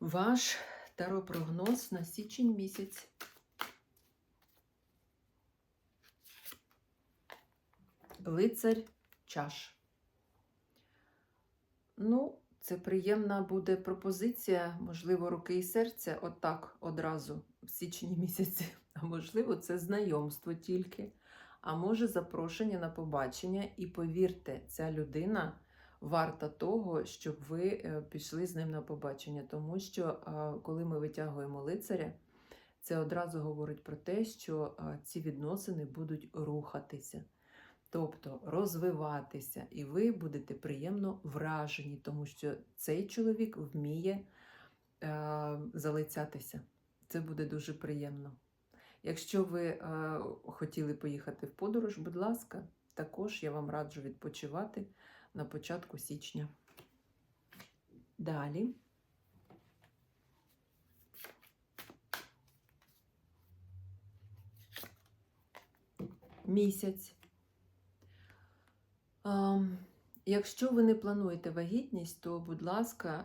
Ваш таропрогноз на січень місяць. Лицар чаш. Ну, це приємна буде пропозиція, можливо, руки і серця, отак одразу в січні місяці. А можливо, це знайомство тільки. А може, запрошення на побачення. І повірте, ця людина варта того, щоб ви е, пішли з ним на побачення. Тому що е, коли ми витягуємо лицаря, це одразу говорить про те, що е, ці відносини будуть рухатися, тобто розвиватися, і ви будете приємно вражені, тому що цей чоловік вміє залицятися. Це буде дуже приємно. Якщо ви хотіли поїхати в подорож, будь ласка, також я вам раджу відпочивати на початку січня. Далі. Місяць. Якщо ви не плануєте вагітність, то, будь ласка,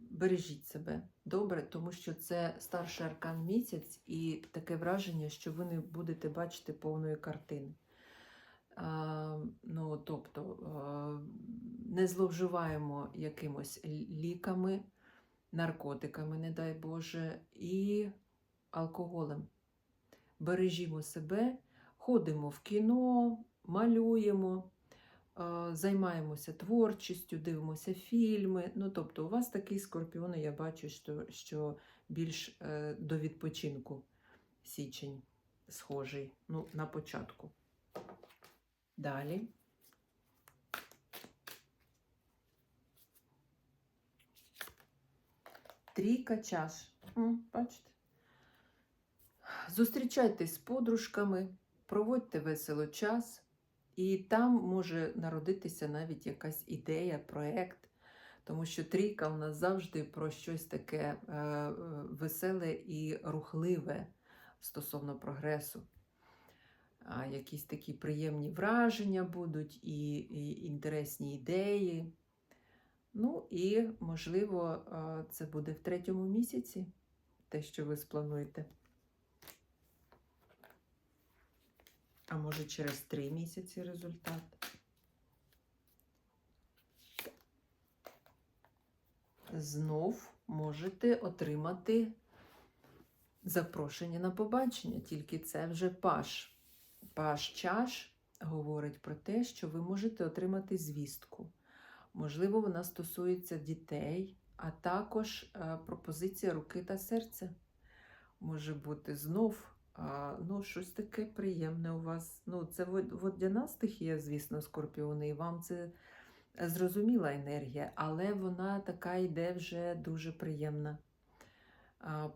бережіть себе добре, тому що це старший аркан місяць, і таке враження, що ви не будете бачити повної картини. Ну, тобто не зловживаємо якимось ліками, наркотиками, не дай Боже, і алкоголем. Бережімо себе, ходимо в кіно, малюємо, займаємося творчістю, дивимося фільми. Ну, тобто, у вас такий скорпіон, я бачу, що, що більш е, до відпочинку січень схожий, ну, на початку. Далі. Трійка чаш. Бачите? Зустрічайтесь з подружками, проводьте весело час, і там може народитися навіть якась ідея, проєкт, тому що трійка у нас завжди про щось таке е, е, веселе і рухливе стосовно прогресу якісь такі приємні враження будуть, і, і інтересні ідеї. Ну і, можливо, це буде в третьому місяці, те, що ви сплануєте. А може через три місяці результат. Знов можете отримати запрошення на побачення, тільки це вже паш. Паш чаш говорить про те, що ви можете отримати звістку. Можливо, вона стосується дітей, а також е, пропозиція руки та серця. може бути знов. Ну, щось таке приємне у вас. Ну, це вод- водяна стихія, звісно, скорпіони, і вам це зрозуміла енергія, але вона така йде вже дуже приємна.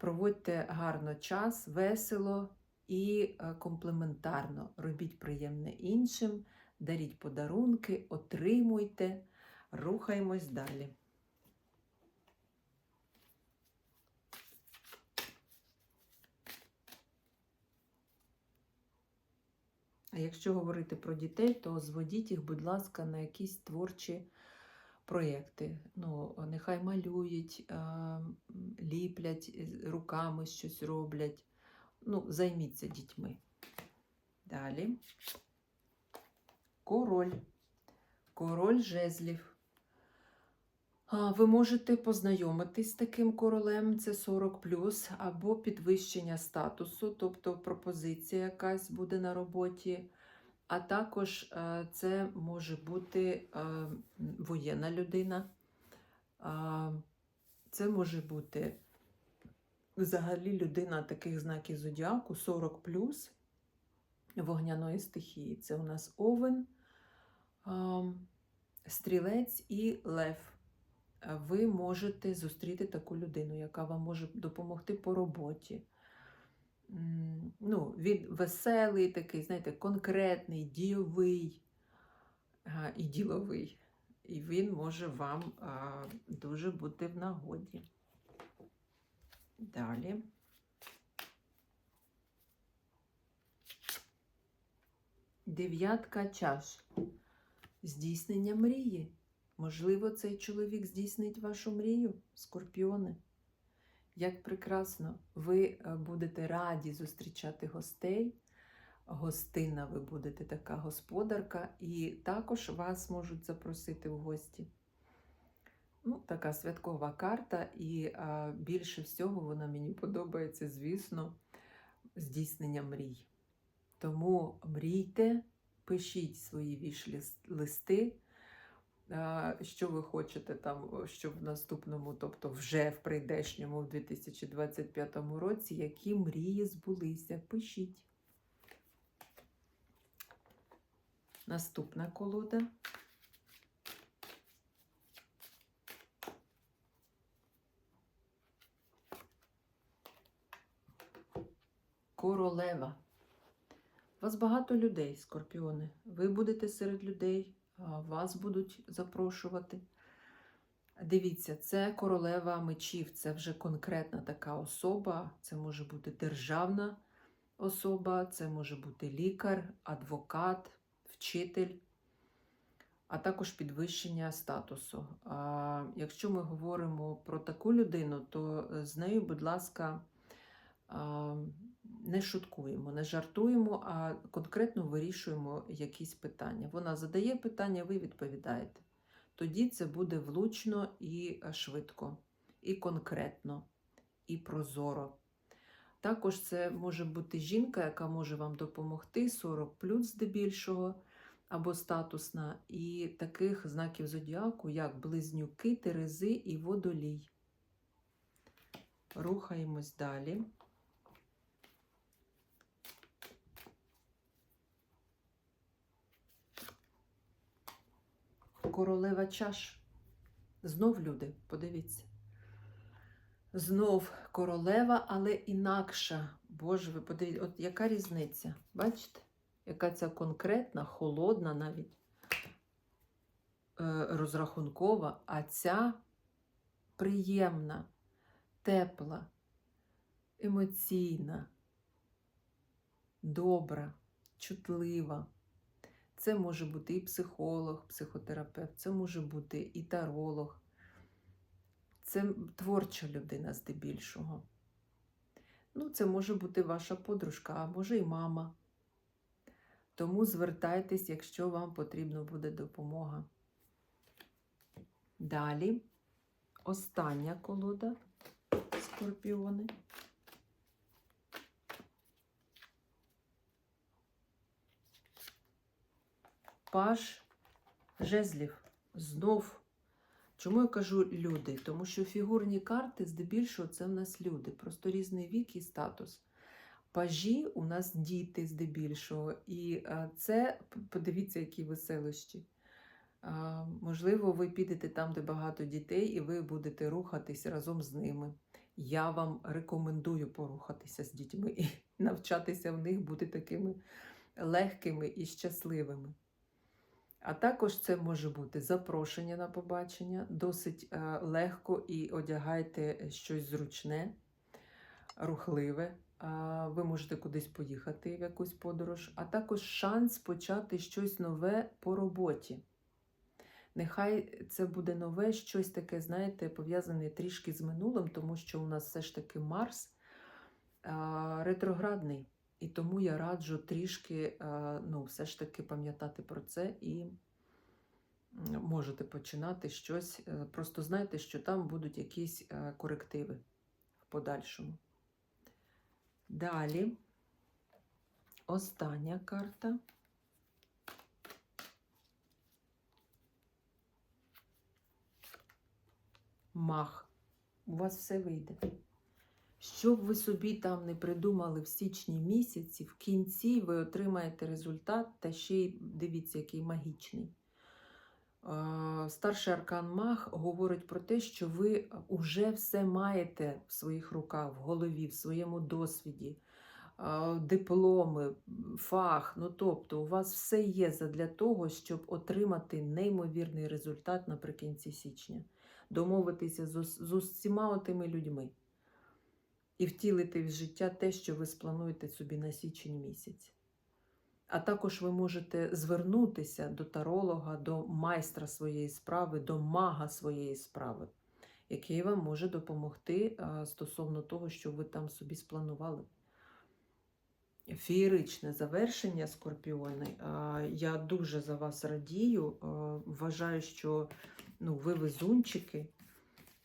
Проводьте гарно час, весело і е, комплементарно. Робіть приємне іншим, даріть подарунки, отримуйте, рухаємось далі. А якщо говорити про дітей, то зводіть їх, будь ласка, на якісь творчі проєкти. Ну, нехай малюють, ліплять, руками щось роблять. Ну, займіться дітьми. Далі. Король. Король жезлів. Ви можете познайомитись з таким королем, це 40 або підвищення статусу, тобто пропозиція якась буде на роботі. А також е, це може бути е, воєнна людина. Це може бути взагалі людина таких знаків зодіаку 40 вогняної стихії. Це у нас овен, стрілець і лев. Ви можете зустріти таку людину, яка вам може допомогти по роботі. Ну, він веселий, такий, знаєте, конкретний, дійовий і діловий. І він може вам дуже бути в нагоді. Далі. Дев'ятка чаш. Здійснення мрії. Можливо, цей чоловік здійснить вашу мрію, скорпіони. Як прекрасно, ви е, будете раді зустрічати гостей. Гостина, ви будете така господарка, і також вас можуть запросити в гості. Ну, така святкова карта, і а, більше всього вона мені подобається, звісно, здійснення мрій. Тому мрійте, пишіть свої віш-листи, що ви хочете там, щоб в наступному, тобто вже в прийдешньому, в 2025 році, які мрії збулися. Пишіть. Наступна колода. Королева. Вас багато людей, скорпіони. Ви будете серед людей, вас будуть запрошувати. Дивіться, це королева мечів, це вже конкретна така особа. Це може бути державна особа, це може бути лікар, адвокат, вчитель, а також підвищення статусу. А якщо ми говоримо про таку людину, то з нею, будь ласка, не шуткуємо, не жартуємо, а конкретно вирішуємо якісь питання. Вона задає питання, ви відповідаєте. Тоді це буде влучно і швидко, і конкретно, і прозоро. Також це може бути жінка, яка може вам допомогти 40 плюс здебільшого, або статусна, і таких знаків зодіаку, як близнюки, терези і водолій. Рухаємось далі. Королева чаш. Знов люди, подивіться. Знов королева, але інакша. Боже, ви подивіться, от яка різниця? Бачите? Яка ця конкретна, холодна навіть е, розрахункова, а ця приємна, тепла, емоційна, добра, чутлива. Це може бути і психолог, психотерапевт, це може бути і таролог. Це творча людина здебільшого. Ну, це може бути ваша подружка, а може і мама. Тому звертайтесь, якщо вам потрібна буде допомога. Далі остання колода скорпіони. Паш жезлів. Знов Чому я кажу люди? Тому що фігурні карти здебільшого це в нас люди, просто різний вік і статус. Пажі у нас діти здебільшого, і е, це подивіться, які веселощі. Можливо, ви підете там, де багато дітей, і ви будете рухатись разом з ними. Я вам рекомендую порухатися з дітьми і навчатися в них бути такими легкими і щасливими. А також це може бути запрошення на побачення, досить е, легко і одягайте щось зручне, рухливе. Ви можете кудись поїхати в якусь подорож, а також шанс почати щось нове по роботі. Нехай це буде нове, щось таке, знаєте, пов'язане трішки з минулим, тому що у нас все ж таки Марс ретроградний. І тому я раджу трішки, ну, все ж таки пам'ятати про це і можете починати щось. е, Просто знайте, що там будуть якісь е, корективи в подальшому. Далі остання карта. Мах. У вас все вийде. Що б ви собі там не придумали в січні місяці, в кінці ви отримаєте результат, та ще й дивіться, який магічний. Старший аркан Мах говорить про те, що ви вже все маєте в своїх руках, в голові, в своєму досвіді, дипломи, фах. Ну тобто, у вас все є для того, щоб отримати неймовірний результат наприкінці січня, домовитися з усіма тими людьми і втілити в життя те, що ви сплануєте собі на січень місяць. А також ви можете звернутися до таролога, до майстра своєї справи, до мага своєї справи, який вам може допомогти стосовно того, що ви там собі спланували. Феєричне завершення скорпіони. Я дуже за вас радію. Вважаю, що ну, ви везунчики.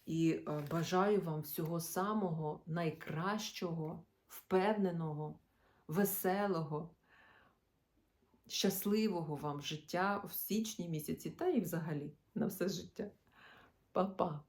І е, бажаю вам всього самого найкращого, впевненого, веселого, щасливого вам життя в січні місяці та і взагалі на все життя. Па-па!